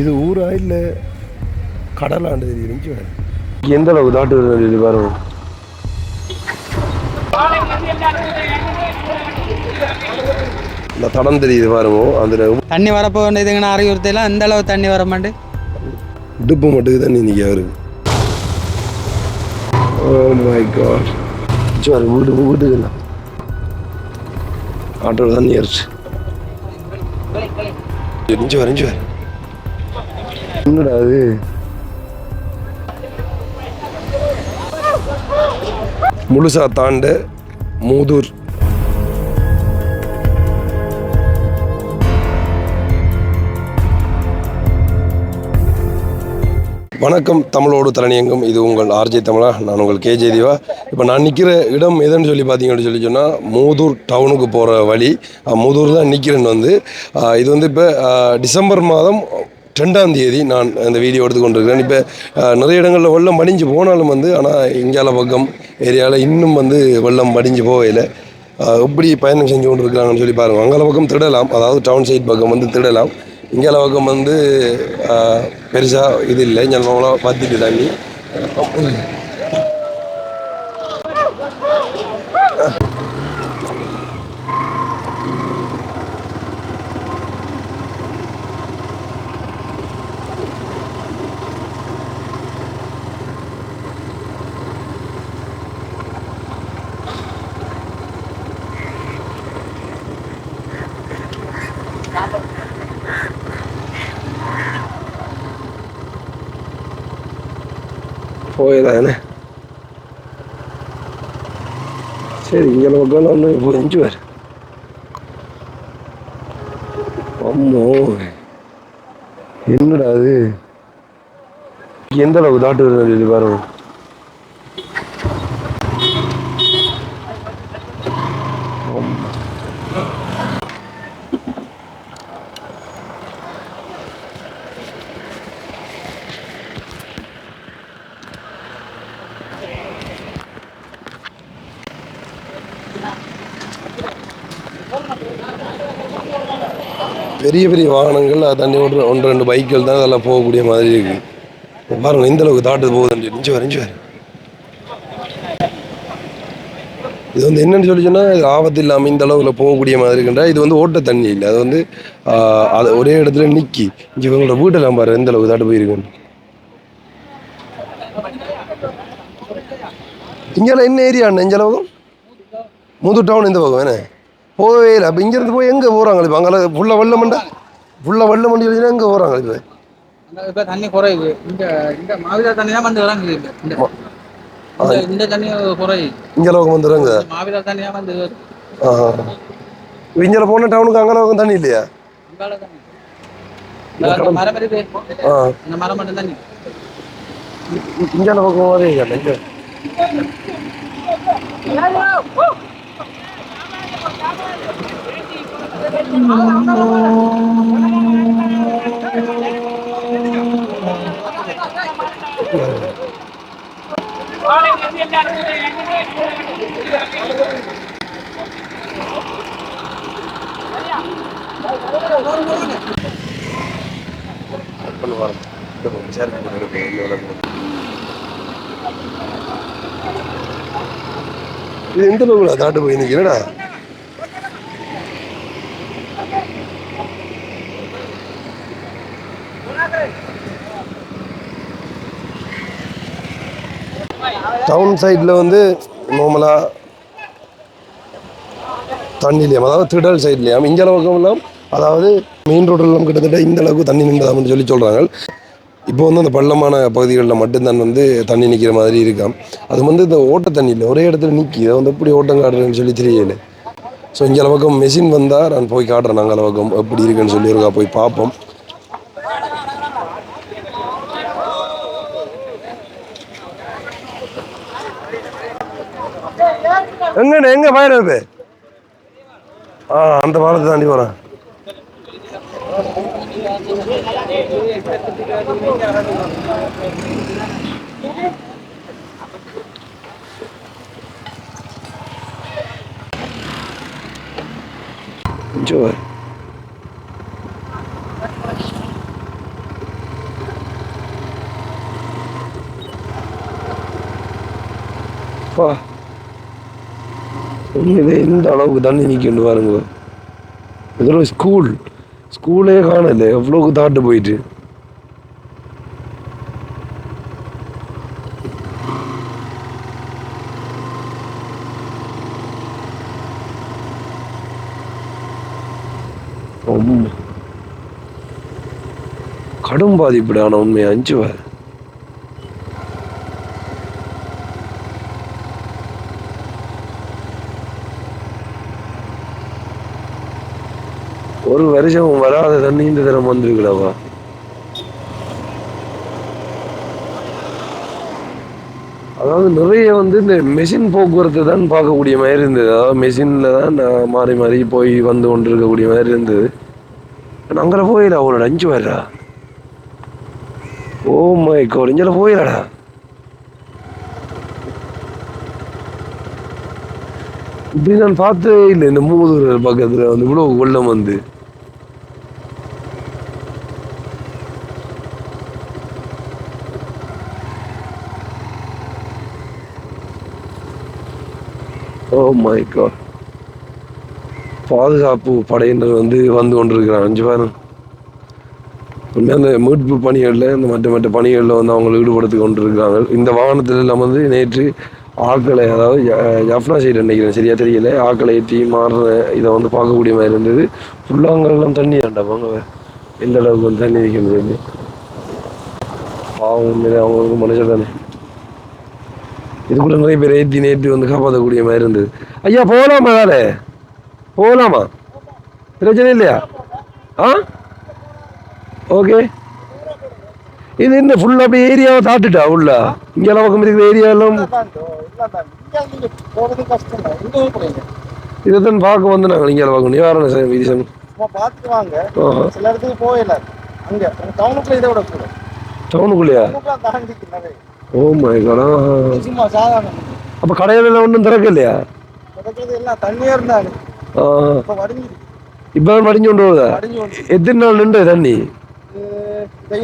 இது ஊரா இல்லை கடலாண்டு தெரியுது எந்த அளவுக்கு தாட்டு இது பாருங்க. இந்த தடம் தெரியுது பாருங்க அதில் தண்ணி வரப்போ வேண்டியதுங்கண்ணா அறிவுறுத்தலாம் இந்த அளவு தண்ணி வர மாட்டு இடுப்பு மட்டும் தண்ணி நிற்க வருது. ஓ மை காட் சரி வீட்டு வீட்டுக்கு ஆட்டோவில் தண்ணி ஏறிச்சு. எரிஞ்சு வர எரிஞ்சு வர என்னடா அது? முழுசா தாண்ட மூதூர். வணக்கம் தமிழோடு தலைநியங்கம் இது உங்கள் ஆர்ஜே தமிழா நான் உங்கள் கேஜே தேவா. இப்போ நான் நிற்கிற இடம் எதுன்னு சொல்லி பார்த்தீங்கன்னு சொல்லி சொன்னால் மூதூர் டவுனுக்கு போகிற வழி. மூதூர் தான் நிற்கிறேன்னு வந்து. இது வந்து இப்போ டிசம்பர் மாதம் ரெண்டாம் தேதி நான் இந்த வீடியோ எடுத்துக்கொண்டிருக்கிறேன் இப்போ நிறைய இடங்களில் வெள்ளம் மடிஞ்சு போனாலும் வந்து ஆனால் இங்கால பக்கம் ஏரியாவில் இன்னும் வந்து வெள்ளம் மடிஞ்சு போகல எப்படி பயணம் செஞ்சு கொண்டு இருக்கிறாங்கன்னு சொல்லி பாருங்கள் அங்கே பக்கம் திடலாம். அதாவது டவுன் சைட் பக்கம் வந்து திடலாம். இங்கே பக்கம் வந்து பெருசாக இது இல்லை. ஞாபகம் பத்திட்டு தண்ணி പോയതാണ്. சரி இங்கே பக்கம் ஒன்று புரிஞ்சு வர என்னடா அது எந்த அளவுக்கு தாட்டு வருது பாருங்க பெரிய பெரிய வாகனங்கள் தண்ணி ஒன்று ஒன்று ரெண்டு பைக்குகள் தான் அதெல்லாம் போகக்கூடிய மாதிரி இருக்குது பாருங்கள் இந்த அளவுக்கு தாட்டு போகுதுன்னு சொல்லி வர இஞ்சி இது வந்து என்னன்னு சொல்லி சொன்னால் இது ஆபத்து இல்லாமல் இந்த அளவில் போகக்கூடிய மாதிரி இருக்குன்றா இது வந்து ஓட்ட தண்ணி இல்லை. அது வந்து அது ஒரே இடத்துல நிக்கி. இங்கே இவங்களோட வீட்டெல்லாம் பாரு எந்த அளவுக்கு தாட்டு போயிருக்குன்னு இங்கெல்லாம் என்ன ஏரியா அண்ணன் இந்த அளவுக்கும் முது டவுன் இந்த பக்கம் என்ன? போகவே இல்லை. அப்போ இங்கேருந்து போய் எங்கே போகிறாங்க இப்போ? அங்கே ஃபுல்லாக வெள்ளமண்டா ஃபுல்லாக வெள்ளமண்டி வச்சுன்னா எங்கே போகிறாங்க இப்போ? இப்போ தண்ணி குறையுது இந்த இந்த மாவிலா தண்ணி தான் வந்து இறங்குது. இந்த தண்ணி குறையுது இங்கே அளவுக்கு வந்துடுறாங்க மாவிலா தண்ணி தான் வந்து இங்கே போன டவுனுக்கு அங்கே அளவுக்கு தண்ணி இல்லையா? தண்ணி மரம் ஆ. மட்டும் தண்ணி. இங்கே அளவுக்கு இது எந்த அளவுக்கு தாட்டு போய் நிற்கிறேடா டவுன் சைடில் வந்து நார்மலாக தண்ணிலையும் அதாவது திடல் சைட்லையாம் இங்கே அளவுக்கெல்லாம் அதாவது மெயின் ரோடெல்லாம் கிட்டத்தட்ட இந்த அளவுக்கு தண்ணி நின்றதாம்னு சொல்லி சொல்கிறாங்க இப்போ வந்து அந்த பள்ளமான பகுதிகளில் மட்டும்தான் வந்து தண்ணி நிற்கிற மாதிரி இருக்கான் அது வந்து இந்த ஓட்ட தண்ணியில் ஒரே இடத்துல நிற்கி அதை வந்து எப்படி ஓட்டம் காட்டுறேன்னு சொல்லி தெரியல. ஸோ இங்கே அளவுக்கு மெஷின் வந்தால் நான் போய் காட்டுறேன் நாங்கள் அளவுக்கு எப்படி இருக்குன்னு சொல்லி இருக்கா போய் பார்ப்போம். எங்கண்ணே எங்க பயணம் ஆ அந்த பாலத்தை தாண்டி போகிறேன் Enjoy. அப்பா உண்மையிலே எந்த அளவுக்கு தண்ணி நிற்கிண்டு பாருங்க. இதெல்லாம் ஸ்கூல் ஸ்கூலே காணல எவ்வளோக்கு தாட்டு போயிட்டு. கடும் பாதிப்புடான உண்மையை அஞ்சுவார் ஒரு வருஷம் வராத தண்ணி இந்த தரம் வந்திருக்குடாவா அதாவது நிறைய வந்து இந்த மெஷின் போக்குவரத்து தான் பார்க்கக்கூடிய மாதிரி இருந்தது. அதாவது மெஷினில் தான் நான் மாறி மாறி போய் வந்து கொண்டு இருக்கக்கூடிய மாதிரி இருந்தது. அங்கே போயிடா அவனோட அஞ்சு வர்றா ஓ மை கோட் இங்கே இப்படி நான் பார்த்தே இல்லை இந்த மூதூர் பக்கத்தில் வந்து இவ்வளோ வெள்ளம் வந்து. Oh மை காட் பாதுகாப்பு படையினர் வந்து வந்து கொண்டிருக்கிறாங்க. அஞ்சு பேரும் உண்மையாக அந்த மீட்பு பணிகளில் இந்த மற்ற மற்ற பணிகளில் வந்து அவங்களை ஈடுபடுத்தி கொண்டிருக்கிறாங்க. இந்த வாகனத்தில் எல்லாம் வந்து நேற்று ஆட்களை அதாவது ஜஃப்னா சைடு நினைக்கிறேன். சரியா தெரியல. ஆட்களை ஏற்றி மாறுற இதை வந்து பார்க்கக்கூடிய மாதிரி இருந்தது. ஃபுல்லாக அங்கெல்லாம் தண்ணி ஆண்டாப்பாங்க எந்த அளவுக்கு வந்து தண்ணி வைக்கிறது பாவம் அவங்க அவங்களுக்கு மனுஷன் தானே. இதுக்குள்ள நிறைய பேர் ஏற்றி நேற்று வந்து காப்பாற்றக்கூடிய மாதிரி இருந்தது. ஐயா போகலாமா வேலை? போகலாமா பிரச்சனை இல்லையா? ஆ? ஓகே. இது என்ன ஃபுல்லாக அப்படியே ஏரியாவை தாட்டுட்டா உள்ள? இங்கே பக்கம் இருக்கிற தான் போறீங்க இதை தான் பார்க்க வந்து நாங்கள் இங்கே பார்க்கணும். நிவாரண சேவை ரீசன் சும்மா பார்த்துட்டு வாங்க. ஆஹா. சில இடத்துக்கு போயிடல அங்க டவுனுக்குள்ள இதை விட கூட டவுனுக்குள்ளேயா ஓ மை கடா சும்மா சாதாரண. அப்போ கடையில ஒன்றும் திறக்க இல்லையா கிடைக்கிறது எல்லாம் தண்ணியா இருந்தாங்க ஆ இப்ப வடிஞ்சிருக்கு இப்போ தான் படிஞ்சு கொண்டு வடிஞ்சு வந்து எத்தனை நாள் நின்று தண்ணி?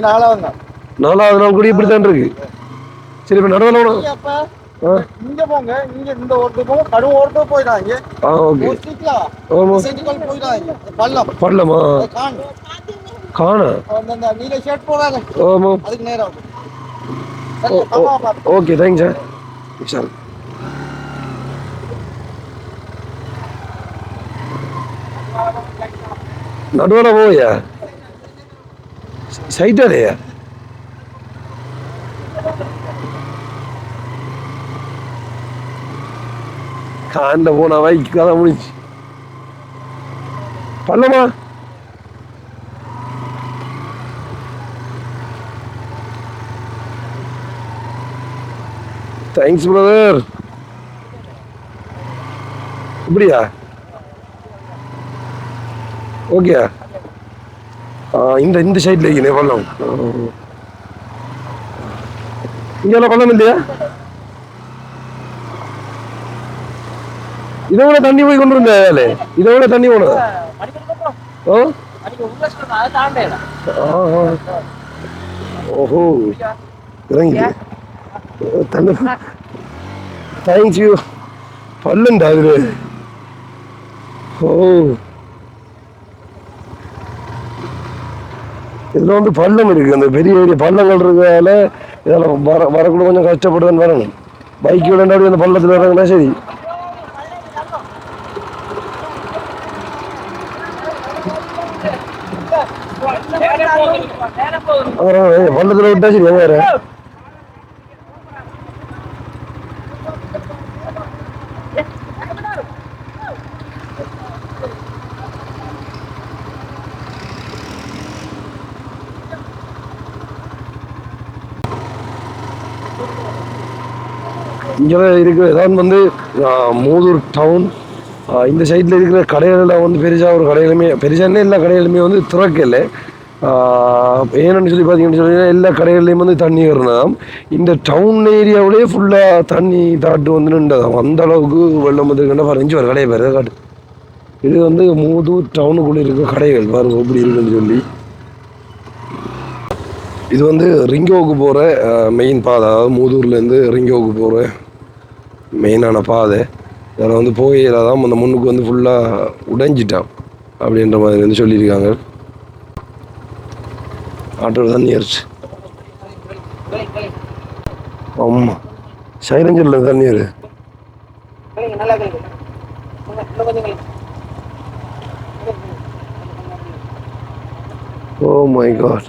நாளாவது தான் நாலாவது நாள். கூட இப்படி தான் இருக்கு. சரி இப்போ நடுவில் இங்க போங்க. இங்க இந்த ஓரத்து போங்க கடும் ஓரத்து போயிடாங்க ஆ ஓகே. போயிடாங்க பள்ளம். படலாமா அது காணும். காண? அந்த நீல ஷர்ட் போறாங்க அதுக்கு நேரம் ஓகே தேங்க்ஸ் சார். விஷால் நடுவில் போயா சைட்டாலேயா காண்ட போனா வைக்கு கதை முடிச்சு பல்லமா தேங்க்ஸ் பிரதர் இப்படியா? ஓகேயா ஆ? இந்த இந்த சைடில் இருக்கீங்க பள்ளம் இங்கெல்லாம் பள்ளம் இல்லையா? இதை விட தண்ணி போய் கொண்டு இருந்த வேலை. இதை விட தண்ணி போனதா. ஓ. ஓஹோ. இறங்கி. தண்ணி தேங்க்ஸ் யூ பல்லுண்டா அதுல ஓ இதில் வந்து பள்ளம் இருக்குது அந்த பெரிய பெரிய பள்ளங்கள் இருக்கிறதால இதில் வர வரக்குள்ள கொஞ்சம் கஷ்டப்பட்டு வரணும் பைக் விளையாடி அந்த பள்ளத்தில் வர்றாங்கன்னா சரி அப்புறம் பள்ளத்தில் விட்டா சரி வேற இங்கே இருக்கிற இதான் வந்து மூதூர் டவுன் இந்த சைடில் இருக்கிற கடைகளில் வந்து பெருசாக ஒரு கடையிலுமே பெருசானே எல்லா கடையிலுமே வந்து திறக்கலை. ஏன்னு சொல்லி பார்த்தீங்கன்னு சொல்லி எல்லா கடைகள்லையும் வந்து தண்ணி வரணும் இந்த டவுன் ஏரியாவிலே ஃபுல்லாக தண்ணி தாட்டு வந்து நின்றதாம். அந்த அளவுக்கு வெள்ளம் வந்து கண்டா ஒரு கடையை பேர் காட்டு. இது வந்து மூதூர் டவுனுக்குள்ளே இருக்க கடைகள் பாருங்க எப்படி இருக்குன்னு சொல்லி. இது வந்து ரிங்கோவுக்கு போகிற மெயின் பாதை அதாவது மூதூர்லேருந்து ரிங்கோவுக்கு போகிற மெயினான பாதை. அதில் வந்து போகையில் தான் அந்த முன்னுக்கு வந்து ஃபுல்லாக உடைஞ்சிட்டான் அப்படின்ற மாதிரி வந்து சொல்லியிருக்காங்க. ஆட்டோவில் தான் ஏறிச்சு ஆமாம் சைலஞ்சரில் தண்ணி ஏறு ஓ மை காட்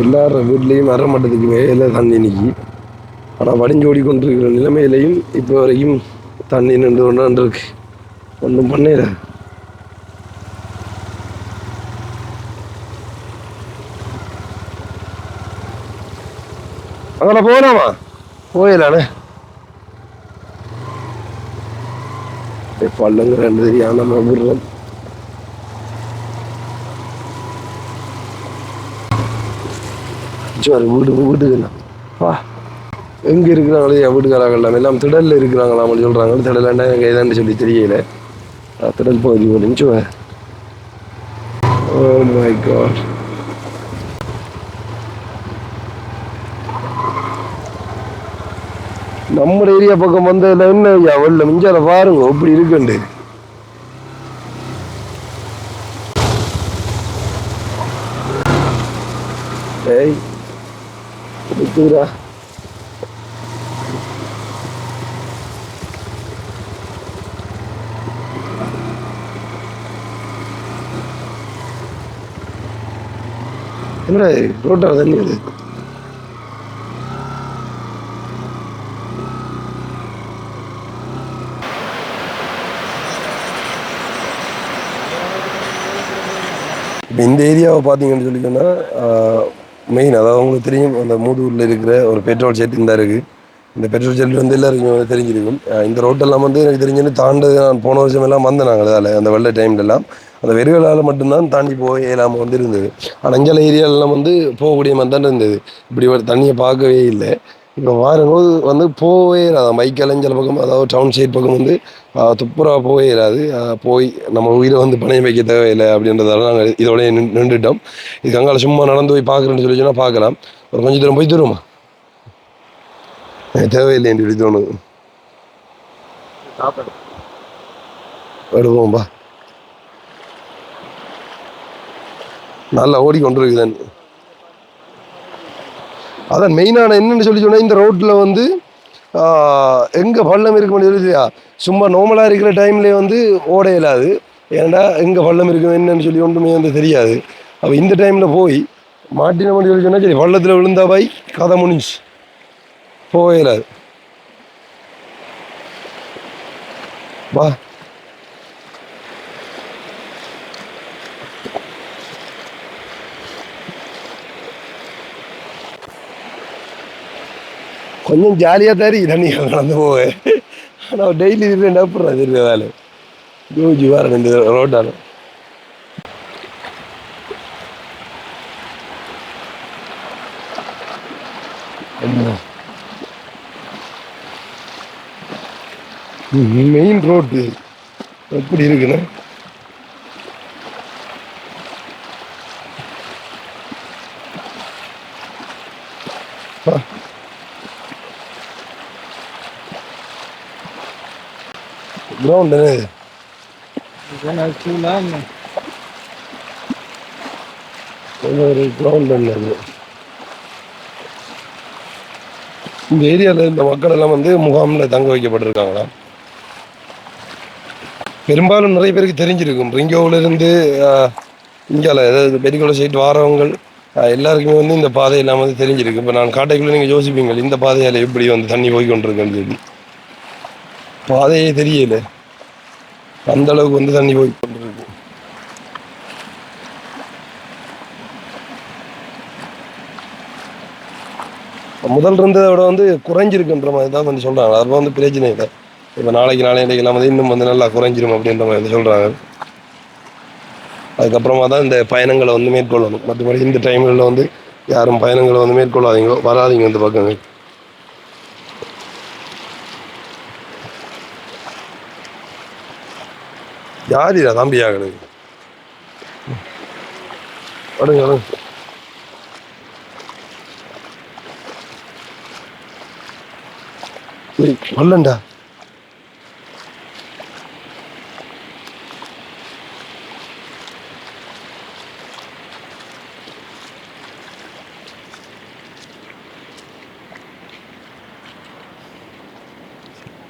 எல்லாரும் வீட்லேயும் வர மாட்டதுக்கு மேலே தண்ணி நிற்கி ஆனால் வடிஞ்சோடி கொண்டிருக்கிற நிலைமையிலையும் இப்போ வரைக்கும் தண்ணி நின்று கொண்டு இருக்கு. ஒன்றும் பண்ணல. அதில் போகலாமா போயிடலானே பள்ளங்கிற தெரியாம நம்ம விடுறோம் சரி வீடு வீட்டுக்கு வா. எங்கே இருக்கிறாங்களே என் வீட்டுக்காரங்களாம் எல்லாம் திடலில் இருக்கிறாங்களா அப்படி சொல்கிறாங்க திடலாண்டா எங்கள் ஏதாண்டு சொல்லி தெரியல. திடல் பகுதி ஒன்று ஓ மை காட் நம்ம ஏரியா பக்கம் வந்ததுல என்ன ஐயா வெள்ள மிஞ்சால பாருங்க எப்படி இருக்குண்டு. ஏய். இருக்குதுடா என்னடா ரோட்டா தண்ணி வருது. இப்போ இந்த ஏரியாவை பார்த்தீங்கன்னு சொல்லி சொன்னால் மெயின் அதாவது உங்களுக்கு தெரியும் அந்த மூதூரில் இருக்கிற ஒரு பெட்ரோல் ஷெட் தான் இருக்குது இந்த பெட்ரோல் ஷெட் வந்து எல்லாருக்கும் தெரிஞ்சிருக்கும். இந்த ரோட்டெல்லாம் வந்து எனக்கு தெரிஞ்சுன்னு தாண்டது நான் போன வருஷம் எல்லாம் வந்தேன் நாங்கள் அதில் அந்த வெள்ள டைம்லலாம் அந்த வெறுகளால் மட்டும்தான் தாண்டி போக இயலாமல் வந்து இருந்தது. ஆனால் இங்கே ஏரியாலெல்லாம் வந்து போகக்கூடிய மாதிரி தான் இருந்தது. இப்படி ஒரு தண்ணியை பார்க்கவே இல்லை. இப்போ வரும்போது வந்து போகவே இல்லாத மைக்கலைஞ்சல் பக்கம் அதாவது டவுன் சைட் பக்கம் வந்து துப்புரா போவே இராது. போய் நம்ம உயிரை வந்து பணையம் வைக்க தேவையில்லை அப்படின்றதால நாங்கள் இதோடய நின் நின்றுட்டோம். இதுக்கு அங்கால சும்மா நடந்து போய் பார்க்குறேன்னு சொல்லி சொன்னால் பார்க்கலாம். ஒரு கொஞ்சம் தூரம் போய் தருமா? தேவையில்லைன்னு சொல்லி தோணுது. எடுப்போம்பா நல்லா ஓடிக்கொண்டிருக்குதான் அதான் மெயினான என்னென்னு சொல்லி சொன்னால் இந்த ரோட்டில் வந்து எங்கே பள்ளம் இருக்குன்னு சொல்லியா சும்மா நார்மலாக இருக்கிற டைம்லேயே வந்து ஓட இயலாது. ஏன்டா எங்கே பள்ளம் இருக்கும் என்னன்னு சொல்லி ஒன்றுமே வந்து தெரியாது. அப்போ இந்த டைமில் போய் மாட்டின மட்டும் சொல்லி சொன்னால் சரி பள்ளத்தில் விழுந்தா போய் கதை முடிஞ்சு போக இயலாது. வா. கொஞ்சம் ஜாலியாக தான் இருக்கு தண்ணி நடந்து போவேன் ஆனால் டெய்லி இருந்து என்ன பண்ணுறது தெரியுது வேலை ஜோஜி வரேன் இந்த ரோட்டால் மெயின் ரோட்டு எப்படி இருக்குண்ணா கிரவுண்ட் என்ன இது இதெல்லாம் வச்சுங்களா என்ன? இது ஒரு கிரவுண்ட் என்ன இது இந்த ஏரியாவில் இந்த மக்கள் எல்லாம் வந்து முகாமில் தங்க வைக்கப்பட்டிருக்காங்களா பெரும்பாலும் நிறைய பேருக்கு தெரிஞ்சிருக்கும். ரிங்கோவில் இருந்து இந்தியாவில் அதாவது பெரிகுள சைட் வாரவங்க ஆஹ், எல்லாருக்குமே வந்து இந்த பாதை எல்லாம் வந்து தெரிஞ்சிருக்கு. இப்போ நான் காட்டைக்குள்ளே நீங்கள் யோசிப்பீங்க இந்த பாதையால் எப்படி வந்து தண்ணி போய் கொண்டிருக்குன்னு சொல்லி பாதையே தெரியல. அந்த அளவுக்கு வந்து தண்ணி போய் கொண்டிருக்கு முதல் இருந்ததை விட வந்து குறைஞ்சிருக்குன்ற மாதிரி தான் வந்து சொல்கிறாங்க அது வந்து பிரச்சனை இல்லை. இப்போ நாளைக்கு நாளைக்கு இல்லாமல் இன்னும் வந்து நல்லா குறைஞ்சிரும் அப்படின்ற மாதிரி வந்து சொல்கிறாங்க அதுக்கப்புறமா தான் இந்த பயணங்களை வந்து மேற்கொள்ளணும். மற்றபடி இந்த டைம்களில் வந்து யாரும் பயணங்களை வந்து மேற்கொள்ளாதீங்களோ வராதீங்க இந்த பக்கங்கள். யாரிடா தம்பி ஆகணும் வருங்க வருங்க ஏய், வரலண்டா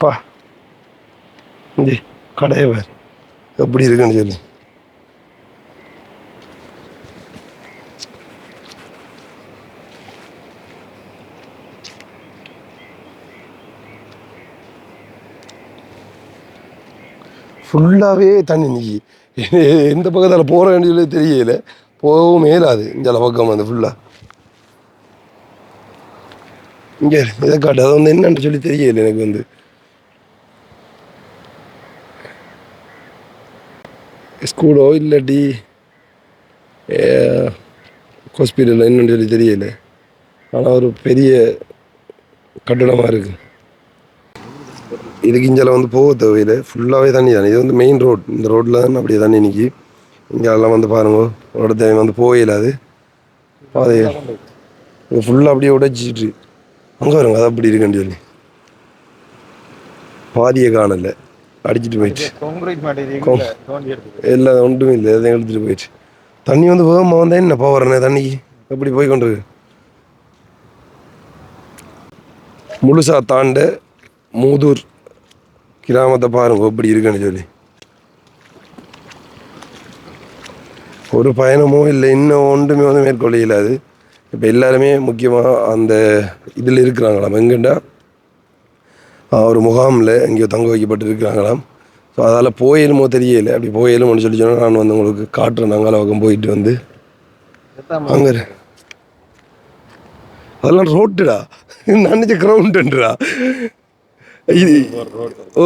பா. கடையை வேறு எப்படி இருக்குன்னு சொல்லி. ஃபுல்லாகவே தண்ணி நிக்கி. எந்த பக்கத்தில் போகிறேன்னு சொல்லி தெரியல. போகவும் மேலாது இந்த பக்கம் வந்து ஃபுல்லாக இங்கே இதை காட்டு. அது வந்து என்னன்னு சொல்லி தெரியல எனக்கு வந்து. ஸ்கூலோ இல்லாட்டி ஹாஸ்பிட்டலோ என்னன்னு சொல்லி தெரியல ஆனால் ஒரு பெரிய கட்டடமாக இருக்குது இதுக்கு இஞ்சால வந்து போக தேவையில்லை ஃபுல்லாகவே தண்ணி தானே இது வந்து மெயின் ரோட் இந்த ரோட்டில் தான் அப்படியே தண்ணி நிற்கி இங்கெல்லாம் வந்து பாருங்க ரோட தேவை வந்து போகவே இல்லாது பாதை இது ஃபுல்லாக அப்படியே உடைச்சிட்டு அங்கே வருங்க அது அப்படி இருக்குன்னு சொல்லி பாதியை காணல அடிச்சிட்டு போயிடுச்சு. எல்லாம் ஒன்றுமே இல்லை எதையும் எடுத்துகிட்டு போயிடுச்சு. தண்ணி வந்து வேகமாக வந்தால் என்ன பவர்ண்ணே தண்ணிக்கு? எப்படி போய் கொண்டிருக்கு முழுசா தாண்ட மூதூர் கிராமத்தை பாருங்க எப்படி இருக்குன்னு சொல்லி. ஒரு பயணமோ இல்லை இன்னும் ஒன்றுமே வந்து மேற்கொள்ள இயலாது இப்போ எல்லாருமே முக்கியமாக அந்த இதில் இருக்கிறாங்களாம். எங்கண்டா? ஒரு முகாமில் எங்கேயோ தங்க வைக்கப்பட்டு இருக்கிறாங்களாம் ஸோ அதால் போயிலுமோ தெரியல. அப்படி போயிலுமோன்னு சொல்லி சொன்னால் நான் வந்து உங்களுக்கு காட்டுறேன். நாங்கள் பக்கம் போயிட்டு வந்து. அங்கே. அதெல்லாம் ரோட்டுடா. நினச்ச கிரவுண்டுன்றா இது ஓ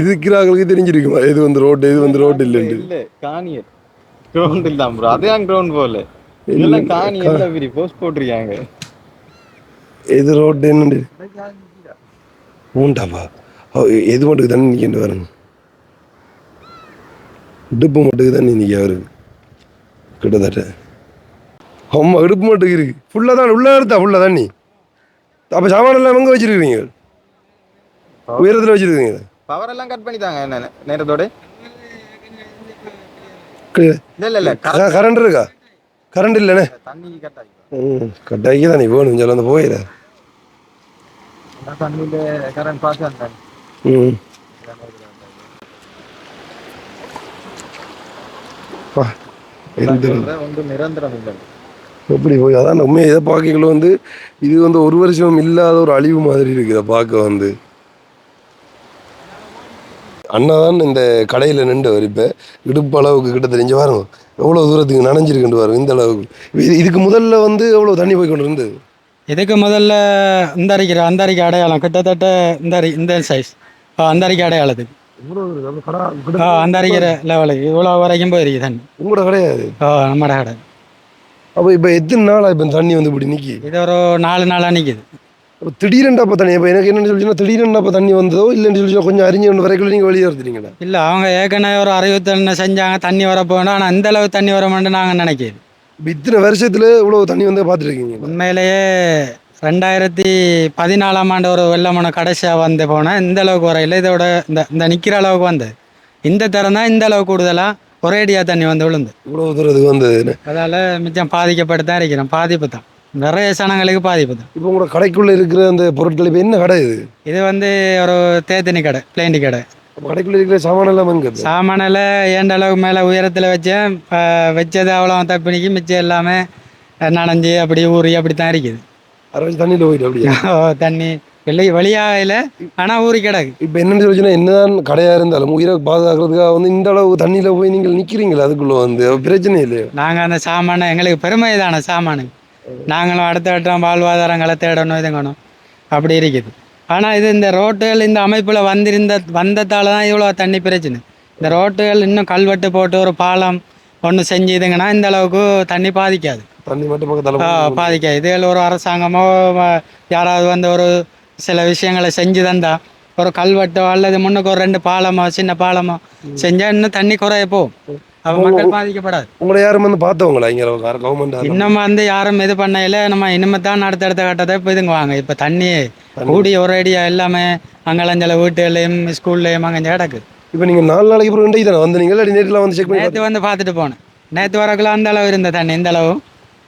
இதுக்கிறாங்களுக்கு தெரிஞ்சிருக்குமா? இது வந்து ரோடு இது வந்து ரோடு இல்லைன்ட்டு. இல்ல காணியர் கிரவுண்ட் இல்லாம ப்ரோ. அதே கிரவுண்ட் போல? இதெல்லாம் காணி எல்லாம் போஸ்ட் போட்டிருக்காங்க. எது ரோடு என்னண்டு ஓ, எது மட்டுக்கு தண்ணி நிற்கிட்டு வருங்க இடுப்பு மட்டுக்கு தண்ணி நிற்க அவருக்கு கிட்டத்தட்ட. ஆமாம் இடுப்பு மட்டுக்கு இருக்கு. ஃபுல்லாக தான் உள்ளே எடுத்தா ஃபுல்லாக தண்ணி அப்போ சாமான் எல்லாம் எங்கே வச்சிருக்கீங்க உயரத்தில் வச்சிருக்கீங்க பவர் எல்லாம் கட் பண்ணிட்டாங்க என்ன நேரத்தோட. கரண்ட் இருக்கா? கரண்ட் இல்லைண்ணே. தண்ணி கட் ஆகி தானே வேணும் சொல்ல வந்து போயிட எப்படி போய் அதான் உண்மையை இதை பார்க்கல வந்து இது வந்து ஒரு வருஷம் இல்லாத ஒரு அழிவு மாதிரி இருக்குது இதை பார்க்க வந்து அண்ணா தான் இந்த கடையில் நின்றவர் இப்போ இடுப்பு அளவுக்கு கிட்ட தெரிஞ்சு பாருங்க எவ்வளோ தூரத்துக்கு நனைஞ்சிருக்குன்னு பாருங்க இந்த அளவுக்கு இது இதுக்கு முதல்ல வந்து எவ்வளோ தண்ணி போய் கொண்டு இருந்தது இதுக்கு முதல்ல இந்த அரிக்கிற அந்த அரிக்கை அடையாளம்? கிட்டத்தட்ட இந்த அரி இந்த சைஸ் அந்த அரிக்கை அடையாளத்துக்கு அந்த அரிக்கிற லெவலுக்கு இவ்வளோ வரைக்கும் போயிருக்கு தண்ணி. உங்களோட கிடையாது. ஆ நம்மட கடை. அப்போ இப்போ எத்தனை நாளா இப்போ தண்ணி வந்து இப்படி நிற்கி இது ஒரு நாலு நாளாக நிற்கிது அப்போ திடீரெண்டா அப்போ தண்ணி இப்போ எனக்கு என்னன்னு சொல்லி திடீரெண்டா அப்போ தண்ணி வந்ததோ இல்லைன்னு சொல்லி கொஞ்சம் அறிஞ்சு கொண்டு வரைக்கும் நீங்கள் வெளியே எடுத்துட்டீங்களா இல்லை அவங்க ஏற்கனவே ஒரு அறிவுத்தன்மை செஞ்சாங்க தண்ணி வர போகணும் ஆனால் இந்த அளவு தண்ணி வர மாட்டேன்னு நாங்கள் நினைக்கிது இப்போ இத்தனை வருஷத்துல இவ்வளோ தண்ணி வந்து பார்த்துருக்கீங்க உண்மையிலேயே ரெண்டாயிரத்தி பதினாலாம் ஆண்டு ஒரு வெள்ளமனை கடைசியாக வந்து போனால் இந்த அளவுக்கு வரையில் இதோட இந்த இந்த நிற்கிற அளவுக்கு வந்தது இந்த தரம் தான் இந்த அளவுக்கு கூடுதலாக ஒரேடியாக தண்ணி வந்து விழுந்து. இவ்வளோ தூரத்துக்கு வந்தது அதால் மிச்சம் பாதிக்கப்பட்டு தான் இருக்கிறோம். பாதிப்பு தான். நிறைய சனங்களுக்கு பாதிப்பு தான். இப்போ உங்களோட கடைக்குள்ள இருக்கிற அந்த பொருட்கள் இப்போ என்ன கடை இது? இது வந்து ஒரு தேத்தனி கடை பிளேண்டி கடை. கடைக்குள்ள இருக்கிற சாமான் எல்லாம் எங்க இருக்கு? சாமானில் ஏண்ட அளவுக்கு மேலே உயரத்தில் வச்சேன் வச்சது அவ்வளோ தப்பினிக்கு மிச்சம் எல்லாமே நனைஞ்சு அப்படி ஊறி அப்படி தான் இருக்குது. அரை வச்சு தண்ணியில் போயிட்டு அப்படியே? தண்ணி வெளி வெளியாகல ஆனால் ஊறி கிடக்கு. இப்போ என்னன்னு சொல்லிச்சுன்னா என்னதான் கடையா இருந்தாலும் உயிரை பாதுகாக்கிறதுக்காக வந்து இந்த அளவு தண்ணியில போய் நீங்கள் நிக்கிறீங்களா அதுக்குள்ள வந்து? பிரச்சனை இல்லையா? நாங்கள் அந்த சாமானை எங்களுக்கு பெருமை தானே சாமானு நாங்களும் அடுத்த வட்டம் வாழ்வாதாரங்களை தேடணும் இதுங்கணும். அப்படி இருக்குது. ஆனால் இது இந்த ரோட்டுகள் இந்த அமைப்பில் வந்திருந்த வந்ததால தான் இவ்வளோ தண்ணி பிரச்சனை. இந்த ரோட்டுகள் இன்னும் கல்வெட்டு போட்டு ஒரு பாலம் ஒன்று செஞ்சுதுங்கன்னா இந்த அளவுக்கு தண்ணி பாதிக்காது. தண்ணி மட்டும். பாதிக்காது. இதில் ஒரு அரசாங்கமோ யாராவது வந்து ஒரு சில விஷயங்களை செஞ்சு தந்தா ஒரு கல்வெட்டோ அல்லது முன்னுக்கு ஒரு ரெண்டு பாலமோ சின்ன பாலமோ செஞ்சால் இன்னும் தண்ணி குறைய போகும். மக்கள் பாதிக்கப்படாது. உங்களை யாரும் வந்து பார்த்தவங்களா? இங்க கவர்மெண்ட் இன்னும் வந்து யாரும் இது பண்ணையில நம்ம இனிமே தான் அடுத்தடுத்த கட்டத்தை இப்போ இதுங்குவாங்க இப்போ தண்ணி கூடி ஒரு அடியா எல்லாமே அங்கலஞ்சல வீட்டுலையும் ஸ்கூல்லையும் அங்கே கிடக்கு. இப்போ நீங்க நாலு நாளைக்கு அப்புறம் ரெண்டு தானே? வந்து நீங்கள்? நேரில் வந்து செக் பண்ணி நேற்று வந்து பார்த்துட்டு போனேன். நேற்று வரக்குள்ள அந்த அளவு இருந்த தண்ணி இந்த அளவு.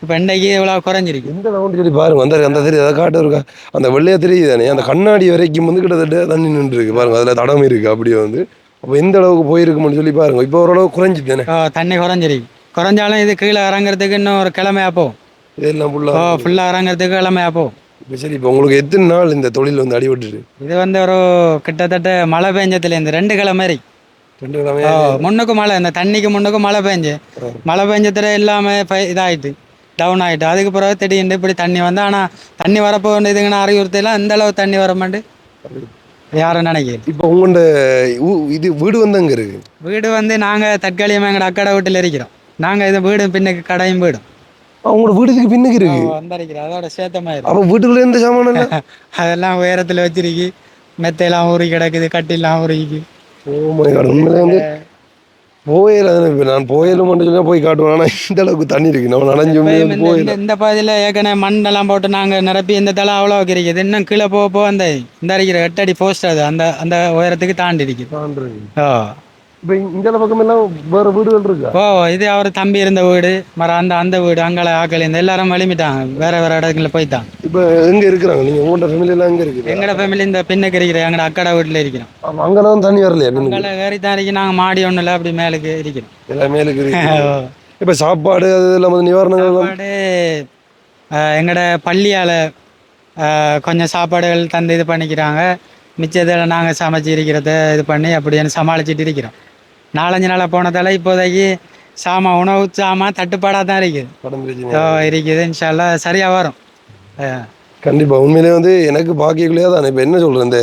இப்போ இன்றைக்கு இவ்வளோ குறைஞ்சிருக்கு. எந்த ரவுண்ட் சொல்லி பாருங்க அந்த அந்த தெரியுது? அதை காட்டு இருக்கா? அந்த வெள்ளையா தெரியுது தானே? அந்த கண்ணாடி வரைக்கும் வந்து கிட்டத்தட்ட தண்ணி நின்று இருக்கு பாருங்க அதுல தடம் இருக்கு அப்படியே வந்து. அப்போ எந்த அளவுக்கு போயிருக்கும்னு சொல்லி பாருங்க. இப்போ ஓரளவு குறைஞ்சி தானே? ஓ தண்ணி குறைஞ்சிருக்கு குறைஞ்சாலும் இது கீழே இறங்குறதுக்கு இன்னும் ஒரு கிழமையா போகும். இதெல்லாம் ஓ ஃபுல்லா ஃபுல்லாக இறங்குறதுக்கு கிழமையா போகும். இப்போ சரி இப்போ உங்களுக்கு எத்தனை நாள் இந்த தொழில் வந்து அடிபட்டுருக்கு? இது வந்து ஒரு கிட்டத்தட்ட மழை பெஞ்சதுலேருந்து ரெண்டு கிழமை ரெண்டு கிழமை முன்னுக்கு மழை இந்த தண்ணிக்கு முன்னுக்கு மழை பெஞ்சு. மழை பெஞ்சத்துல எல்லாமே ப- இதாயிட்டு டவுன் ஆயிட்டு. அதுக்கு பிறகு திடீர்னு இப்படி தண்ணி வந்து ஆனா தண்ணி வரப்போ வேண்டியதுங்கன்னு அறிவுறுத்தலாம். இந்த அளவு தண்ணி வர மாட்டு யாரும் நினைக்கல இப்போ உங்கள்ட இது வீடு வந்து அங்க இருக்கு? வீடு வந்து நாங்க தற்காலிகமா எங்கட அக்கடை வீட்டுல இருக்கிறோம். நாங்க இது வீடு பின்னுக்கு கடையும் வீடும். ஆ, உங்களோட வீடுக்கு பின்னுக்கு இருக்கு? அந்த இருக்கிறோம் அதோட சேத்தமாயிரும். அப்போ வீட்டுக்குள்ள எந்த சாமான் அதெல்லாம் உயரத்துல வச்சிருக்கு. மெத்தையெல்லாம் ஊறி கிடக்குது கட்டிலாம் ஊறிக்கு. ஓ மை காட் உண்மையிலே வந்து போயில நான் போயிலும் மட்டும் சொல்லி போய் காட்டுவேன். ஆனால் இந்த அளவுக்கு தண்ணி இருக்கு. நம்ம நனைஞ்சு போயில இந்த- பகுதியில் ஏற்கனவே மண்ணெல்லாம் போட்டு நாங்கள் நிரப்பி இந்த தலை அவ்வளோ இருக்குது. இன்னும் கீழே போக போக அந்த இந்த இருக்கிற எட்டு அடி போஸ்ட் அது. அந்த அந்த உயரத்துக்கு தாண்டி இருக்குது ஓ இப்போ இந்த பக்கம் எல்லாம் வேற வீடுகள் இருக்கா ஓ இது அவர் தம்பி இருந்த வீடு மர அந்த அந்த வீடு அங்கே ஆக்கள் இந்த எல்லாரும் வலிமிட்டாங்க வேற வேற இடத்துல போய்த்தாங்க இப்போ எங்க இருக்கிறாங்க? நீங்க உங்களோட ஃபேமிலி எல்லாம் எங்க இருக்குது? எங்கட ஃபேமிலி இந்த பின்னுக்கு இருக்கிற எங்கட அக்கடை வீட்டில் இருக்கிறோம். அப்ப அங்கெல்லாம் தண்ணி வரலையா நீங்க? அங்கே ஏறி தான் இருக்கு நாங்கள் மாடி ஒன்றும் இல்லை அப்படி மேலுக்கு இருக்கிறோம். எல்லாமே இருக்குது ஓ. இப்போ சாப்பாடு அது எல்லாம் வந்து நிவாரணங்கள் சாப்பாடு பள்ளியால் கொஞ்சம் சாப்பாடுகள் தந்து இது பண்ணிக்கிறாங்க. மிச்சத்தில் நாங்கள் சமைச்சு இருக்கிறத இது பண்ணி அப்படின்னு சமாளிச்சுட்டு இருக்கிறோம். நாலஞ்சு நாளாக போனதால இப்போதைக்கு சாமான் உணவு சாமான் தட்டுப்பாடாக தான் இருக்குது ஓ, இருக்குது. இன்ஷால்லா சரியாக வரும். ஆஹ், கண்டிப்பா. உண்மையிலே வந்து எனக்கு பார்க்கலையே தான். இப்போ என்ன சொல்றேன் இந்த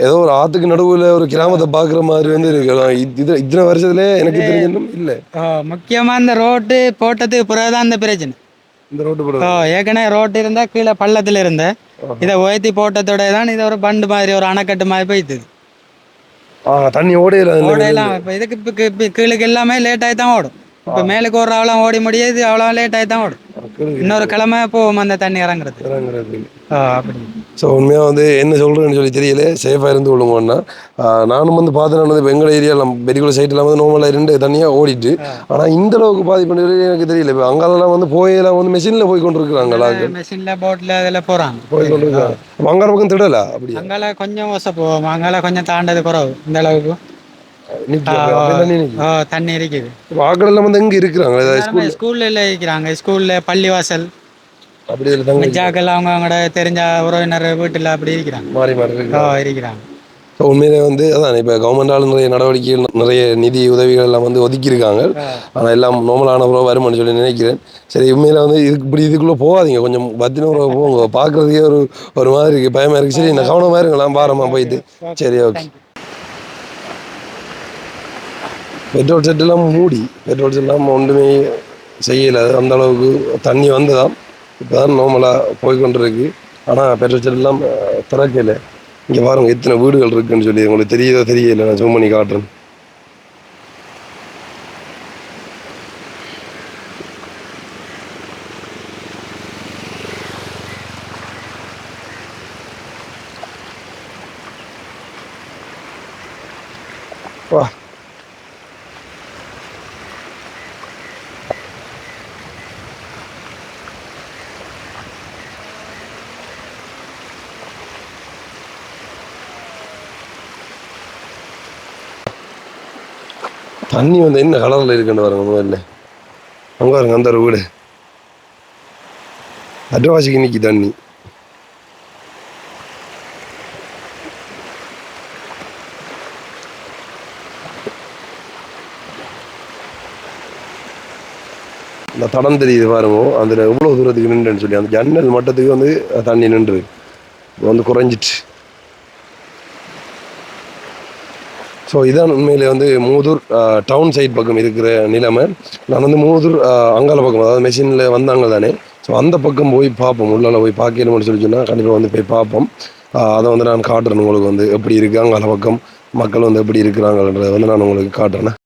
ஏதோ ஒரு ஆத்துக்கு நடுவுல ஒரு கிராமத்தை பார்க்குற மாதிரி வந்து இருக்கு. ஆனா இது இது- இத்தனை வருஷத்துல எனக்கு தெரிஞ்சும் இல்லை. ஓ, முக்கியமா இந்த ரோட்டு போட்டதுக்கு பிறகு தான் இந்த பிரச்சனை. இந்த ரோட்டு ஓ போட ஏற்கனவே ரோட்டு இருந்தா கீழே பள்ளத்தில் இருந்த இதை உயர்த்தி போட்டதோட தான் இது ஒரு பண்டு மாதிரி ஒரு அணைக்கட்டு மாதிரி போய்த்துது ஆ தண்ணி ஓடையில ஓடையெல்லாம் இப்போ இதுக்கு கீழுக்கு எல்லாமே லேட் ஆகி தான் ஓடும். இப்போ மேலுக்கு ஒரு அவ்வளோ ஓடி முடியாது அவ்வளோ லேட் ஆகி தான் ஓடும் இன்னொரு கிழமை போகும் அந்த தண்ணி இறங்குறது. ஓ அப்படி. ஸோ உண்மையாக வந்து என்ன சொல்கிறேன்னு சொல்லி தெரியல. சேஃபாக இருந்து கொள்ளுங்கன்னா நானும் வந்து பார்த்தேன் வந்து இப்போ எங்கள் ஏரியாவில் பெரியகுள சைட்லாம் வந்து நார்மலாக ரெண்டு தனியாக ஓடிட்டு ஆனால் இந்த அளவுக்கு பாதிப்பு எனக்கு தெரியல. இப்போ அங்கெல்லாம் வந்து போயெல்லாம் வந்து மெஷினில் போய் கொண்டு இருக்கிறாங்களா மெஷினில் போட்டில் அதில் போகிறாங்க போய் கொண்டு இருக்காங்க அங்கே பக்கம் திடலா அப்படியா? அங்கால கொஞ்சம் ஓசை போவோம் அங்கால கொஞ்சம் தாண்டது குறவு இந்த அளவுக்கு. தண்ணி இருக்குது. ஆக்கள் எல்லாம் வந்து எங்கே இருக்கிறாங்க? ஸ்கூல்ல இருக்கிறாங்க. ஸ்கூல்ல பள்ளிவாசல். அப்படி இதில் தங்க மிச்சாக்கள் அவங்க அவங்களோட தெரிஞ்ச உறவினர் வீட்டில் அப்படி இருக்கிறாங்க. மாறி மாறி இருக்கிறாங்க. உண்மையிலே வந்து அதான் இப்போ கவர்மெண்டால் நிறைய நடவடிக்கைகள் நிறைய நிதி உதவிகள் எல்லாம் வந்து ஒதுக்கியிருக்காங்க. ஆனால் எல்லாம் நார்மலான ப்ரோ வருமானு சொல்லி நினைக்கிறேன். சரி உண்மையில வந்து இதுக்கு இப்படி இதுக்குள்ளே போகாதீங்க. கொஞ்சம் பத்தின போங்க. பார்க்குறதுக்கே ஒரு ஒரு மாதிரி இருக்குது பயமாக இருக்குது சரி நான் கவனமாக இருங்களா பாரமா போயிட்டு. சரி ஓகே பெட்ரோல் செட்டெல்லாம் மூடி பெட்ரோல் செட்டெல்லாம் ஒன்றுமே செய்யலை. அந்த அளவுக்கு தண்ணி வந்ததாம். இப்போ தான் நார்மலாக போய்கொண்டிருக்கு. ஆனால் பெட்ரோல் செட்டெல்லாம் திறக்கலை. இங்கே பாருங்க எத்தனை வீடுகள் இருக்குதுன்னு சொல்லி உங்களுக்கு தெரியுதோ தெரியலை நான் சும்மா பண்ணி காட்டுறேன். தண்ணி வந்து என்ன கலரில் இருக்குன்னு பாருங்க முதல்ல. அங்கே பாருங்க அந்த ஒரு வீடு. அட்டவாசிக்கு நிற்கி தண்ணி. இந்த தடம் தெரியுது பாருங்க அதில் எவ்வளோ தூரத்துக்கு நின்றுன்னு சொல்லி அந்த ஜன்னல் மட்டத்துக்கு வந்து தண்ணி நின்று வந்து குறைஞ்சிட்டு ஸோ இதான் உண்மையில் வந்து மூதூர் டவுன் சைட் பக்கம் இருக்கிற நிலைமை. நான் வந்து மூதூர் அங்கால பக்கம் அதாவது மெஷினில் வந்தாங்க தானே ஸோ அந்த பக்கம் போய் பார்ப்போம். உள்ளால் போய் பார்க்கணும்னு சொல்லி சொன்னால் கண்டிப்பாக வந்து போய் பார்ப்போம். அதை வந்து நான் காட்டுறேன். உங்களுக்கு வந்து எப்படி இருக்குது அங்கால பக்கம்? மக்கள் வந்து எப்படி இருக்கிறாங்கன்றதை வந்து நான் உங்களுக்கு காட்டுறேன்.